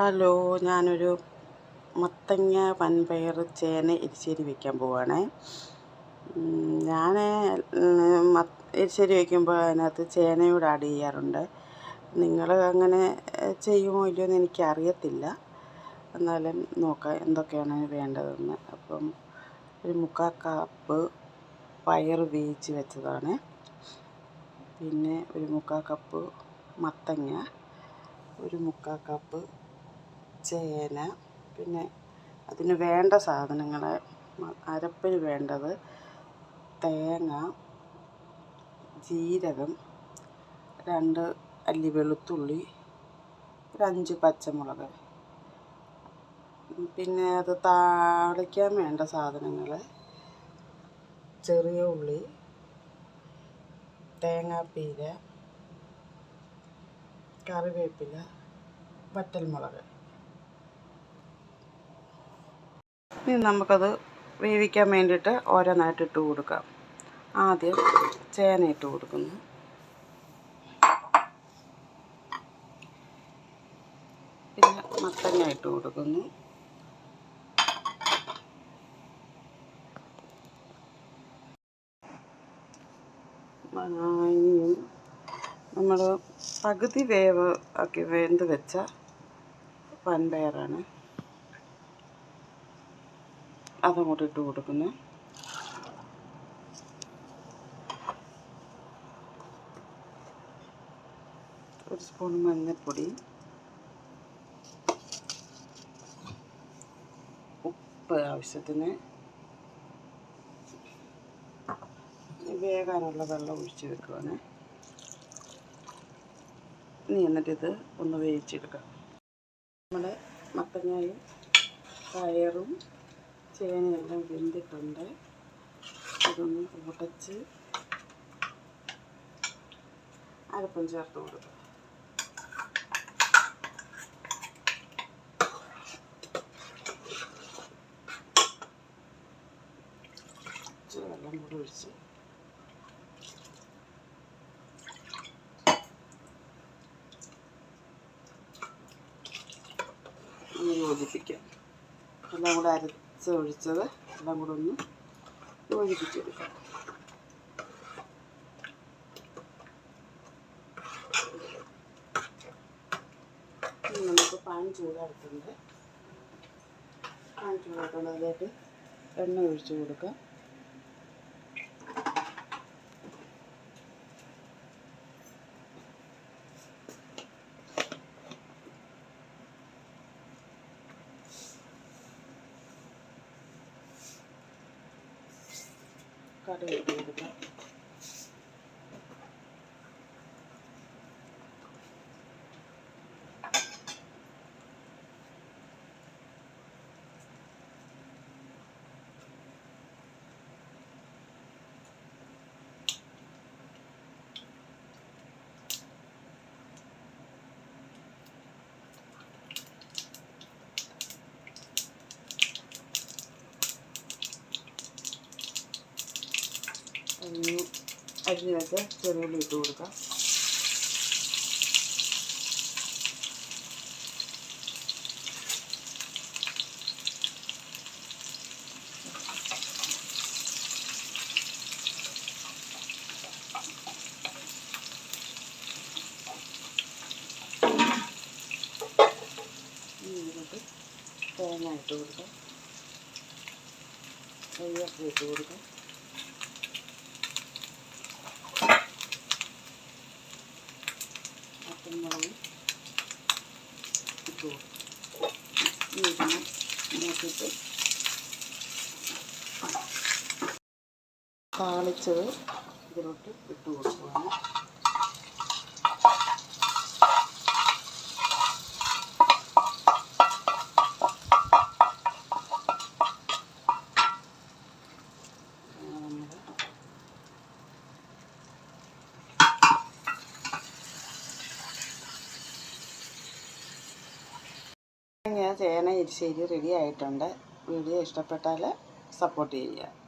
Hello ഞാനൊരു മത്തങ്ങ വൻപയർ ചേന എരിശ്ശേരി വയ്ക്കാൻ പോവാണേ. ഞാൻ എരിശ്ശേരി വയ്ക്കുമ്പോൾ അതിനകത്ത് ചേനയോട് ആഡ് ചെയ്യാറുണ്ട്. നിങ്ങൾ അങ്ങനെ ചെയ്യുമോ ഇല്ലയോ എന്ന് എനിക്കറിയത്തില്ല. എന്നാലും നോക്കാം എന്തൊക്കെയാണ് വേണ്ടതെന്ന്. അപ്പം ഒരു മുക്കാൽ കപ്പ് പയർ വേവിച്ച് വെച്ചതാണ്. പിന്നെ ഒരു മുക്കാൽ കപ്പ് മത്തങ്ങ ഒരു മുക്കാൽ കപ്പ് ചേന പിന്നെ അതിന് വേണ്ട സാധനങ്ങൾ അരപ്പിന് വേണ്ടത് തേങ്ങ ജീരകം രണ്ട് അല്ലി വെളുത്തുള്ളി ഒരു അഞ്ച് പച്ചമുളക്. പിന്നെ അത് താളിക്കാൻ വേണ്ട സാധനങ്ങൾ ചെറിയ ഉള്ളി തേങ്ങാപ്പീര കറിവേപ്പില വറ്റൽമുളക്. ഇനി നമുക്കത് വേവിക്കാൻ വേണ്ടിയിട്ട് ഓരോന്നായിട്ട് ഇട്ട് കൊടുക്കാം. ആദ്യം ചേന ഇട്ട് കൊടുക്കുന്നു. പിന്നെ മത്തങ്ങ ഇട്ട് കൊടുക്കുന്നു. നമ്മൾ പകുതി വേവ് ഒക്കെ വെന്ത് വെച്ച വൻപയറാണ്. അതങ്ങോട്ട് ഇട്ട് കൊടുക്കുന്നു. ഒരു സ്പൂൺ മഞ്ഞൾപ്പൊടി. ഉപ്പ് ആവശ്യത്തിന്. വേകാനുള്ള വെള്ളം ഒഴിച്ച് വെക്കുവാണ്. ഇനി എന്നിട്ടിത് ഒന്ന് വേവിച്ചെടുക്കാം. നമ്മുടെ മത്തങ്ങയും പയറും ചേനയെല്ലാം വെന്തിട്ടുണ്ട്. ഇതൊന്ന് ഉടച്ച് അരപ്പം ചേർത്ത് കൊടുക്കും. വെള്ളം കൂടെ ഒഴിച്ച് യോജിപ്പിക്കാം. എല്ലാം കൂടെ അര ഒഴിച്ചത് എല്ലാം കൂടെ ഒന്ന് യോജിപ്പിച്ചെടുക്കാം. നമുക്ക് പാൻ ചൂടായിട്ടുണ്ട്. പാൻ ചൂടായിട്ടുണ്ട് അതിലേക്ക് എണ്ണ ഒഴിച്ചു കൊടുക്കാം. കടുക് ഇട്ട് കൊടുക്കാം അരിഞ്ഞ് വെച്ച ചെറുള്ളി ഇട്ട് കൊടുക്കാം. തേങ്ങ ഇട്ട് കൊടുക്കാം. നെയ്യൊക്കെ ഇട്ട് കൊടുക്കാം പച്ചമുളകും ഇട്ടു ഇതിനെ നോക്കിയിട്ട്. താളിച്ചത് ഇതിലോട്ട് ഇട്ട് കൊടുക്കുകയാണ്. ചേന എരിശ്ശേരി റെഡി ആയിട്ടുണ്ട്. വീഡിയോ ഇഷ്ടപ്പെട്ടാൽ സപ്പോർട്ട് ചെയ്യുക.